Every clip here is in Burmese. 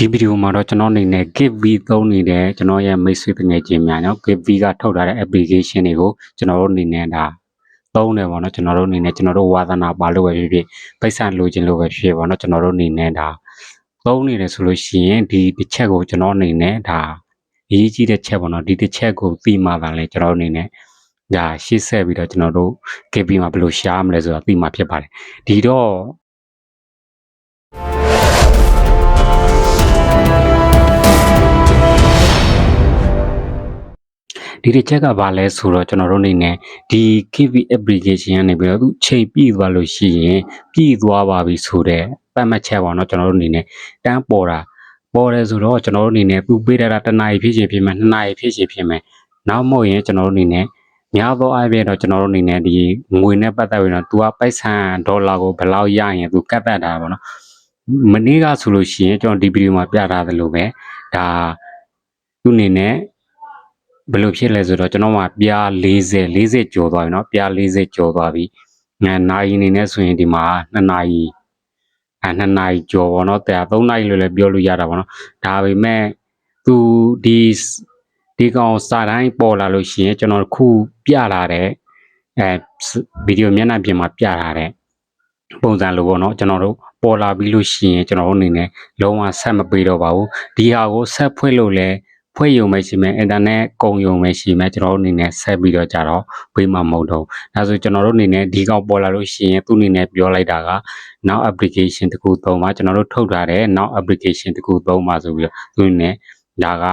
ဒီဗီဒီယိုမှာတော့ကျွန်တော်အနေနဲ့ GiveV သုံးနေတဲ့ကျွန်တော်ရဲ့မိတ်ဆွေတငယ်ချင်းများနော် GiveV ကထုတ်ထားတဲ့ application တွေကိုကျွန်တော်တို့အနေနဲ့ဒါသုံးတယ်ပေါ့နော်ကျွန်တော်တို့အနေနဲ့ကျွန်တော်တို့ဝါသနာပါလို့ပဲဖြစ်ဖြစ်ပိတ်ဆံလိုချင်လို့ပဲဖြစ်ဖြစ်ပေါ့နော်ကျွန်တော်တို့အနေနဲ့ဒါသုံးနေတယ်ဆိုလို့ရှိရင်ဒီတစ်ချက်ကိုကျွန်တော်အနေနဲ့ဒါအရေးကြီးတဲ့ချက်ပေါ့နော်ဒီတစ်ချက်ကိုသိမှသာလေကျွန်တော်တို့အနေနဲ့ဒါရှေ့ဆက်ပြီးတော့ကျွန်တော်တို့ GiveV မှာဘယ်လိုရှားမလဲဆိုတာသိမှဖြစ်ပါတယ်ဒီတော့ ဒီတစ်ချက်ကဘာလဲဆိုတော့ကျွန်တော်တို့အနေနဲ့ဒီ KV application ကနေပြီးတော့သူချိန်ပြည့်သွားလို့ရှိရင်ပြည့်သွားပါပြီဆိုတော့ပတ်မှတ်ချက်ပေါ့နော်ကျွန်တော်တို့အနေနဲ့တန်းပေါ်တာပေါ်တယ်ဆိုတော့ကျွန်တော်တို့အနေနဲ့သူပေးထားတာတစ်နာရီဖြစ်ချင်းဖြစ်မယ်နှစ်နာရီဖြစ်ချင်းဖြစ်မယ်နောက်မဟုတ်ရင်ကျွန်တော်တို့အနေနဲ့များသောအားဖြင့်တော့ကျွန်တော်တို့အနေနဲ့ဒီငွေနဲ့ပတ်သက်ပြီးတော့ तू ကပိုက်ဆံဒေါ်လာကိုဘယ်လောက်ရရင် तू ကတ်တတ်တာပေါ့နော်မနေ့ကဆိုလို့ရှိရင်ကျွန်တော်ဒီဗီဒီယိုမှာပြထားသလိုပဲဒါသူ့အနေနဲ့ ဘယ်လိုဖြစ်လဲဆိုတော့ကျွန်တော်မှပြား40 40ကျော်သွားပြီเนาะပြား40ကျော်သွားပြီငါနိုင်အနေနဲ့ဆိုရင်ဒီမှာ2နာရီအဲ2နာရီကျော်ပေါ့เนาะแต่3နာရီလို့လည်းပြောလို့ရတာပေါ့เนาะဒါပေမဲ့သူဒီဒီကောင်စာတိုင်းပေါ်လာလို့ရှိရင်ကျွန်တော်ခုပြလာတဲ့အဲဗီဒီယိုမျက်နှာပြင်မှာပြလာတဲ့ပုံစံလိုပေါ့เนาะကျွန်တော်တို့ပေါ်လာပြီးလို့ရှိရင်ကျွန်တော်တို့အနေနဲ့လုံးဝဆက်မပေးတော့ပါဘူးဒီဟာကိုဆက်ဖွင့်လို့လည်း ဖွဲ့ယုံပဲရှိမယ်အင်တာနက်ကုန်ယုံပဲရှိမယ်ကျွန်တော်တို့အနေနဲ့ဆက်ပြီးတော့ကြတော့ပေးမှာမဟုတ်တော့ဘူးဒါဆိုကျွန်တော်တို့အနေနဲ့ဒီကောင်ပေါ်လာလို့ရှိရင်သူ့အနေနဲ့ပြောလိုက်တာက now application တခုသုံးပါကျွန်တော်တို့ထုတ်ထားတဲ့ now application တခုသုံးပါဆိုပြီးတော့သူ့အနေနဲ့ဒါက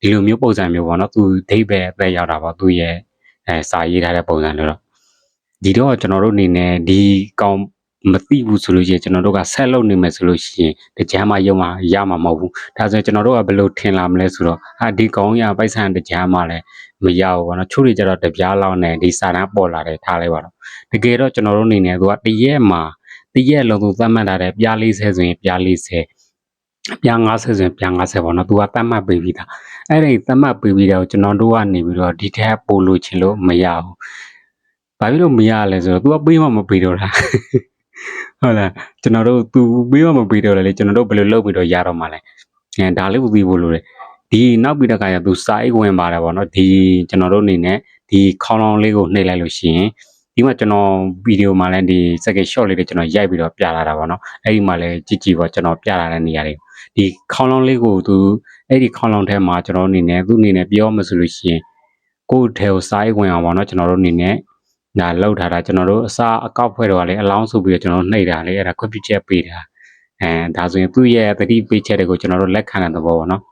ဒီလိုမျိုးပုံစံမျိုးပေါ့နော်သူဒိတ်ပဲအသက်ရောက်တာပေါ့သူရဲ့အဲစာရေးထားတဲ့ပုံစံလို့တော့ဒီတော့ကျွန်တော်တို့အနေနဲ့ဒီကောင် မသိဘူးဆိုလို့ရှိရင်ကျွန်တော်တို့ကဆက်လုပ်နေမယ်ဆိုလို့ရှိရင်တကြမ်းမှရုံမှရမှာမဟုတ်ဘူးဒါဆိုရင်ကျွန်တော်တို့ကဘယ်လိုထင်လာမလဲဆိုတော့ဟာဒီကောင်းရပိုက်ဆံတကြားမှလည်းမရဘူးပေါ့နော်ချို့တွေကျတော့တပြားလောက်နဲ့ဒီစာတန်းပေါ်လာတယ်ထားလိုက်ပါတော့တကယ်တော့ကျွန်တော်တို့အနေနဲ့သူကတရက်မှာတရက်လုံးသူသတ်မှတ်ထားတဲ့ပြား40ဆိုရင်ပြား40ပြား50ဆိုရင်ပြား50ပေါ့နော်သူကသတ်မှတ်ပေးပြီးသားအဲ့ဒီသတ်မှတ်ပေးပြီးတော့ကျွန်တော်တို့ကနေပြီးတော့ဒီထက်ပိုလို့ချင်လို့မရဘူးဘာဖြစ်လို့မရလဲဆိုတော့ तू ကပေးမှမပေးတော့တာ ဟုတ်လားကျွန်တော်တို့ तू ပေးမှမပေးတော့လေကျွန်တော်တို့ဘယ်လိုလုပ်ပြီးတော့ရတော့မှာလဲအဲဒါလေးကိုသိဖို့လိုတယ်ဒီနောက်ပြီးတော့ကရသူစာအိတ်ဝင်ပါတယ်ဗောနော်ဒီကျွန်တော်တို့အနေနဲ့ဒီခေါင်းလောင်းလေးကိုနှိပ်လိုက်လို့ရှိရင်ဒီမှာကျွန်တော်ဗီဒီယိုမှာလည်းဒီ second shot လေးတွေကျွန်တော်ရိုက်ပြီးတော့ပြလာတာဗောနော်အဲ့ဒီမှာလည်းကြည့်ကြည့်ပေါ့ကျွန်တော်ပြလာတဲ့နေရာတွေဒီခေါင်းလောင်းလေးကိုသူအဲ့ဒီခေါင်းလောင်းထဲမှာကျွန်တော်အနေနဲ့သူ့အနေနဲ့ပြောမှဆိုလို့ရှိရင်ကိုယ့်ထဲကိုစာအိတ်ဝင်အောင်ဗောနော်ကျွန်တော်တို့အနေနဲ့ ဒါလောက်ထားတာကျွန်တော်တို့အစားအကောက်ဖွဲ့တော့လေအလောင်းဆိုပြီးတော့ကျွန်တော်နှိပ်တာလေအဲ့ဒါခွင့်ပြုချက်ပေးတာအဲဒါဆိုရင်သူ့ရဲ့တတိပေးချက်တွေကိုကျွန်တော်တို့လက်ခံတဲ့သဘောပေါ့နော်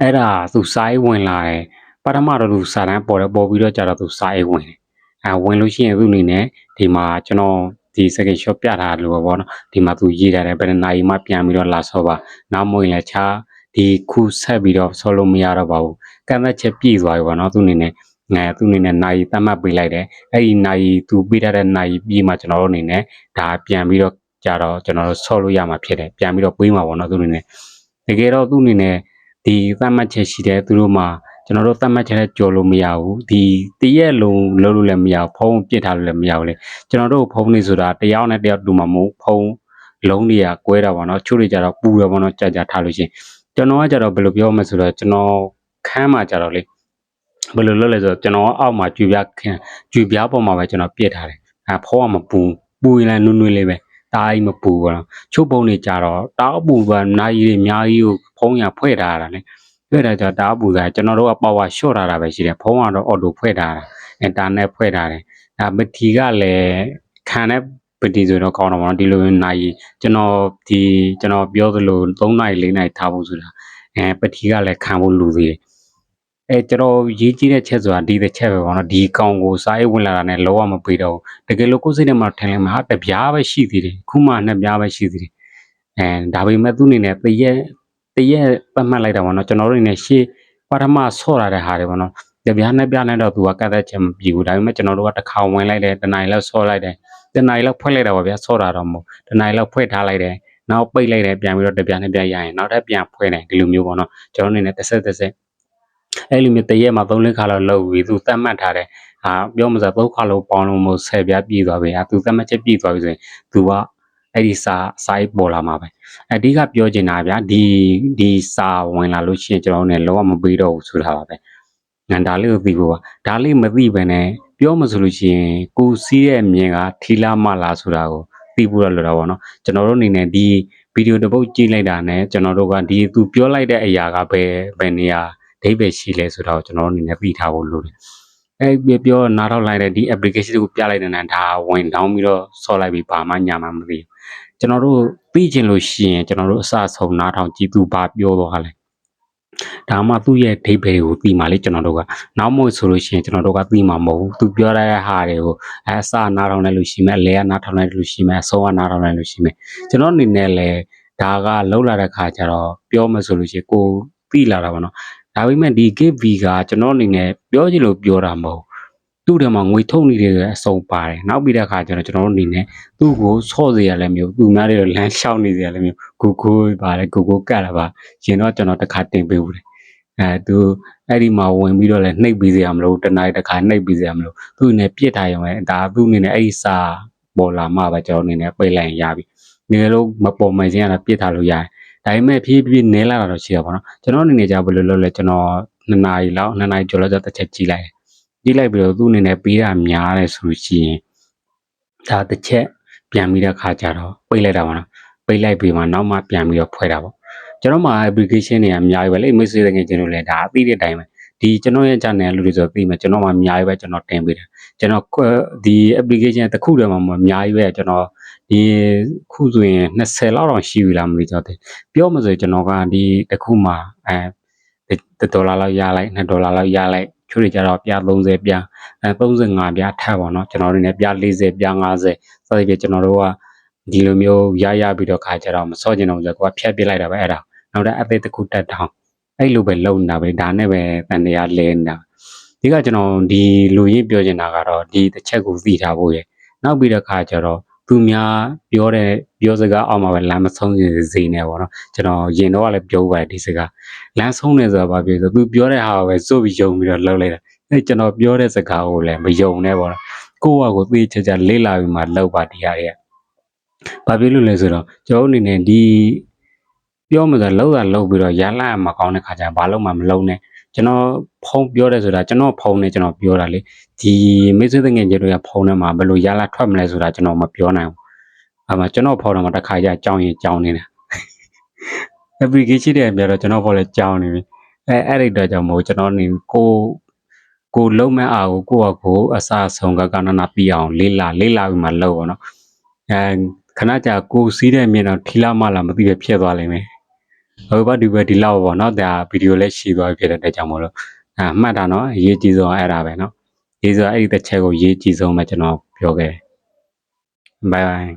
အဲ့ဒါသူစာရေးဝင်လာတယ်ပထမတော့သူစာတန်းပေါ်တယ်ပေါ်ပြီးတော့ကျတော့သူစာရေးဝင်တယ်အဲဝင်လို့ရှိရင်သူ့အနေနဲ့ဒီမှာကျွန်တော်ဒီ second shot ပြထားလို့ပေါ့နော်ဒီမှာသူရေးထားတယ်ဘယ်နှစ်နာရီမှပြန်ပြီးတော့လာဆော့ပါနောက်မဟုတ်ရင်လည်းခြားဒီခုဆက်ပြီးတော့ဆော့လို့မရတော့ပါဘူးကံသက်ချက်ပြည့်သွားပြီပေါ့နော်သူ့အနေနဲ့ ငါသူ့အနေနဲ့နိုင်တတ်မှတ်ပေးလိုက်တယ်အဲ့ဒီနိုင်သူပေးထားတဲ့နိုင်ပြီးမှကျွန်တော်တို့အနေနဲ့ဒါပြန်ပြီးတော့ကြတော့ကျွန်တော်တို့ဆော့လို့ရမှာဖြစ်တယ်ပြန်ပြီးတော့ပွေးမှာပေါ့နော်သူအနေနဲ့တကယ်တော့သူအနေနဲ့ဒီသတ်မှတ်ချက်ရှိတယ်သူတို့မှာကျွန်တော်တို့သတ်မှတ်ချက်နဲ့ကြော်လို့မရဘူးဒီတရက်လုံးလုံးလို့လည်းမရဘူးဖုံးပြစ်ထားလို့လည်းမရဘူးလေကျွန်တော်တို့ဖုံးနေဆိုတာတယောက်နဲ့တယောက်တူမှာမဟုတ်ဖုံးလုံးတွေကကွဲတာပေါ့နော်ချို့တွေကြတော့ပူတယ်ပေါ့နော်ကြာကြာထားလို့ရှိရင်ကျွန်တော်ကကြတော့ဘယ်လိုပြောမလဲဆိုတော့ကျွန်တော်ခန်းမှာကြတော့လေ ဘယ်လိုလုပ်လဲဆိုတော့ကျွန်တော်ကအောက်မှာကြွေပြားခန်းကြွေပြားပေါ်မှာပဲကျွန်တော်ပြစ်ထားတယ်အဲဖုံးကမပူပူရင်လည်းနွန်းနွန်းလေးပဲတားကြီးမပူဘူးလားချုပ်ပုံတွေကြတော့တားအပူကနိုင်ကြီးတွေအများကြီးကိုဖုံးရဖွဲ့ထားတာလေဖွဲ့တာကြတားအပူကကျွန်တော်တို့ကပါဝါရှော့ထားတာပဲရှိတယ်ဖုံးကတော့အော်တိုဖွဲ့ထားတာအင်တာနက်ဖွဲ့ထားတယ်ဒါမတီကလည်းခံတဲ့ပတီဆိုတော့ကောင်းတော့မလားဒီလိုနိုင်ကျွန်တော်ဒီကျွန်တော်ပြောသလို3နိုင်4နိုင်ထားဖို့ဆိုတာအဲပတီကလည်းခံဖို့လူသေးတယ် အဲကျွန်တော်ရေးကြည့်တဲ့ချက်ဆိုတာဒီတစ်ချက်ပဲပေါ့နော်ဒီကောင်ကိုစားရေးဝင်လာတာနဲ့လောကမပေးတော့ဘူးတကယ်လို့ကိုယ်စိတ်ထဲမှာထင်လိုက်မှာဟာတပြားပဲရှိသေးတယ်ခုမှနှစ်ပြားပဲရှိသေးတယ်အဲဒါပေမဲ့သူ့အနေနဲ့တရက်တရက်ပတ်မှတ်လိုက်တာပေါ့နော်ကျွန်တော်တို့အနေနဲ့ရှေ့ပထမဆော့ရတဲ့ဟာတွေပေါ့နော်တပြားနှစ်ပြားနဲ့တော့သူကကတ်သက်ချက်မပြီးဘူးဒါပေမဲ့ကျွန်တော်တို့ကတစ်ခါဝင်လိုက်တယ်တနိုင်လောက်ဆော့လိုက်တယ်တနိုင်လောက်ဖွက်လိုက်တာပါဗျာဆော့တာတော့မဟုတ်တနိုင်လောက်ဖွက်ထားလိုက်တယ်နောက်ပိတ်လိုက်တယ်ပြန်ပြီးတော့တပြားနှစ်ပြားရရင်နောက်ထပ်ပြန်ဖွင့်တယ်ဒီလိုမျိုးပေါ့နော်ကျွန်တော်အနေနဲ့တစ်ဆက်တစ်ဆက် အဲ့လိုမျိုးတရက်မှာ၃လခါလောက်လုပ်ပြီးသူသတ်မှတ်ထားတယ်အာပြောမစားပုတ်ခါလုံးပေါင်းလုံးမို့ဆယ်ပြားပြည်သွားပြီအာသူသတ်မှတ်ချက်ပြည်သွားပြီဆိုရင်သူကအဲ့ဒီစာစာရေးပေါ်လာမှာပဲအဓိကပြောချင်တာဗျာဒီဒီစာဝင်လာလို့ရှိရင်ကျွန်တော်တို့ ਨੇ လောကမပေးတော့ဘူးဆိုတာပါပဲငန်ဒါလေးကိုသိဖို့ပါဒါလေးမသိဘဲနဲ့ပြောမဆိုလို့ရှိရင်ကိုစီးရဲ့မြင်ကထီလာမလားဆိုတာကိုသိဖို့ရလိုတာပေါ့နော်ကျွန်တော်တို့အနေနဲ့ဒီဗီဒီယိုတစ်ပုတ်ကြည့်လိုက်တာနဲ့ကျွန်တော်တို့ကဒီသူပြောလိုက်တဲ့အရာကဘယ်ဘယ်နေရာ အဓိပ္ပာယ်ရှိလဲဆိုတာကိုကျွန်တော်တို့အနေနဲ့သိထားဖို့လိုတယ်အဲ့ပြပြောနားထောင်လိုက်တဲ့ဒီ application ကိုပြလိုက်တဲ့နဲ့ဒါဝင်တောင်းပြီးတော့ဆော့လိုက်ပြီးဘာမှညာမှမသိဘူးကျွန်တော်တို့သိချင်လို့ရှိရင်ကျွန်တော်တို့အစဆုံးနားထောင်ကြည့်သူဘာပြောသွားလဲဒါမှသူ့ရဲ့အဓိပ္ပာယ်ကိုသိမှလေကျွန်တော်တို့ကနောက်မို့ဆိုလို့ရှိရင်ကျွန်တော်တို့ကသိမှာမဟုတ်ဘူးသူပြောတဲ့ဟာတွေကိုအဲအစနားထောင်လိုက်လို့ရှိမယ်အလဲကနားထောင်လိုက်လို့ရှိမယ်အဆုံးကနားထောင်လိုက်လို့ရှိမယ်ကျွန်တော်အနေနဲ့လည်းဒါကလောက်လာတဲ့ခါကျတော့ပြောမှဆိုလို့ရှိရင်ကိုသိလာတာပေါ့နော် ဒါပေမဲ့ဒီ KV ကကျွန်တော်အနေနဲ့ပြောချင်လို့ပြောတာမဟုတ်သူ့ထဲမှာငွေထုတ်နေတဲ့အစုံပါတယ်နောက်ပြီးတဲ့အခါကျတော့ကျွန်တော်တို့အနေနဲ့သူ့ကိုဆော့စေရလည်းမျိုးသူများတွေလမ်းလျှောက်နေစေရလည်းမျိုးကိုကိုပါတယ်ကိုကိုကတ်လာပါရင်တော့ကျွန်တော်တစ်ခါတင်ပေးဦးတယ်အဲသူအဲ့ဒီမှာဝင်ပြီးတော့လည်းနှိပ်ပြီးစေရမလို့တနိုင်တစ်ခါနှိပ်ပြီးစေရမလို့သူ့အနေနဲ့ပြစ်ထားရုံပဲဒါသူ့အနေနဲ့အဲ့ဒီစာပေါ်လာမှပဲကျွန်တော်အနေနဲ့ပိတ်လိုက်ရင်ရပြီငယ်လို့မပေါ်မှန်ခြင်းကတော့ပြစ်ထားလို့ရတယ် ဒါပေမဲ့ဖြည်းဖြည်းနဲလာတာတော့ရှိရပါတော့ကျွန်တော်အနေနဲ့じゃဘယ်လိုလုပ်လဲကျွန်တော်နှစ်နာရီလောက်နှစ်နာရီကျော်လောက်တစ်ချက်ကြည့်လိုက်ကြည့်လိုက်ပြီးတော့သူ့အနေနဲ့ပေးတာများတယ်ဆိုလို့ရှိရင်ဒါတစ်ချက်ပြန်ပြီးတဲ့ခါကျတော့ပိတ်လိုက်တာပါနော်ပိတ်လိုက်ပြီးမှနောက်မှပြန်ပြီးတော့ဖွဲ့တာပေါ့ကျွန်တော်မှာ application တွေကအများကြီးပဲလေ message တွေကျွန်တော်လည်းဒါအသိတဲ့အတိုင်းပဲ ဒီကျွန်တော်ရဲ့ channel လူတွေဆိုသိမယ်ကျွန်တော်မှာအများကြီးပဲကျွန်တော်တင်ပေးတယ်ကျွန်တော်ဒီ application တစ်ခုတည်းမှာမအများကြီးပဲကျွန်တော်ဒီခုဆိုရင်20လောက်တောင်ရှိပြီလားမသိတော့တယ်ပြောမှဆိုကျွန်တော်ကဒီတစ်ခုမှာအဲဒေါ်လာလောက်ရလိုက်2ဒေါ်လာလောက်ရလိုက်ချိုးတွေကြတော့ပြ30ပြအဲ35ပြထပ်ပါတော့ကျွန်တော်တို့ ਨੇ ပြ40ပြ50စသဖြင့်ကျွန်တော်တို့ကဒီလိုမျိုးရရပြီးတော့ခါကြတော့မစော့ကျင်တော့ဆိုတော့ကိုကဖြတ်ပစ်လိုက်တာပဲအဲ့ဒါနောက်တဲ့အသေးတစ်ခုတက်တောင်း အဲ့လိုပဲလုံနေတာပဲဒါနဲ့ပဲတန်တရားလဲနေတာဒီကကျွန်တော်ဒီလူရင်းပြောချင်တာကတော့ဒီတစ်ချက်ကိုသိထားဖို့ရယ်နောက်ပြီးတော့ခါကြတော့သူများပြောတဲ့ပြောစကားအောက်မှာပဲလမ်းမဆုံးစေနေပေါ့နော်ကျွန်တော်ရင်တော့လည်းပြောပါတယ်ဒီစကားလမ်းဆုံးနေဆိုတာဘာပြောဆိုသူပြောတဲ့ဟာကိုပဲစိုးပြီးယုံပြီးတော့လှုပ်လိုက်တာအဲကျွန်တော်ပြောတဲ့စကားကိုလည်းမယုံနဲ့ပေါ့နော်ကိုယ့်ဟာကိုသိချာချာလေးလာပြီးမှလှုပ်ပါတရားတွေကဘာဖြစ်လို့လဲဆိုတော့ကျွန်တော်အနေနဲ့ဒီ ပြောမှဆိုလှုပ်တာလှုပ်ပြီးတော့ရလာမကောင်းတဲ့ခါကျဘာလို့မှမလုပ်နဲ့ကျွန်တော်ဖုန်းပြောတယ်ဆိုတာကျွန်တော်ဖုန်းနဲ့ကျွန်တော်ပြောတာလေဒီမိတ်ဆွေတငယ်ချင်းတွေကဖုန်းထဲမှာဘယ်လိုရလာထွက်မလဲဆိုတာကျွန်တော်မပြောနိုင်ဘူးအမှကျွန်တော်ဖုန်းထဲမှာတစ်ခါကျကြောင်းရင်ကြောင်းနေတာ application တွေပြတော့ကျွန်တော်ဖုန်းလည်းကြောင်းနေပြီအဲအဲ့ဒီတော့ကြောင့်မို့ကျွန်တော်နေကိုကိုလုံးမဲ့အားကိုကိုယ့်အကိုအစားဆုံးကကနနာပြအောင်လေးလာလေးလာပြီးမှလောက်ပါတော့အဲခဏကြာကိုစီးတဲ့မြင်တော့ထီလာမလာမသိပဲဖြစ်သွားလိမ့်မယ် ဟိုဘဒီဘဒီလောက်ပေါ့နော်ဒါဗီဒီယိုလည်းရှိသွားပြီဖြစ်တဲ့အတွက်ကြောင့်မို့လို့အဲမှတ်တာနော်အရေးကြီးဆုံးအဲ့ဒါပဲနော်ဒီဆိုအဲ့ဒီတစ်ချက်ကိုရေးကြည့်ဆုံးပဲကျွန်တော်ပြောခဲ့ဘိုင်ဘိုင်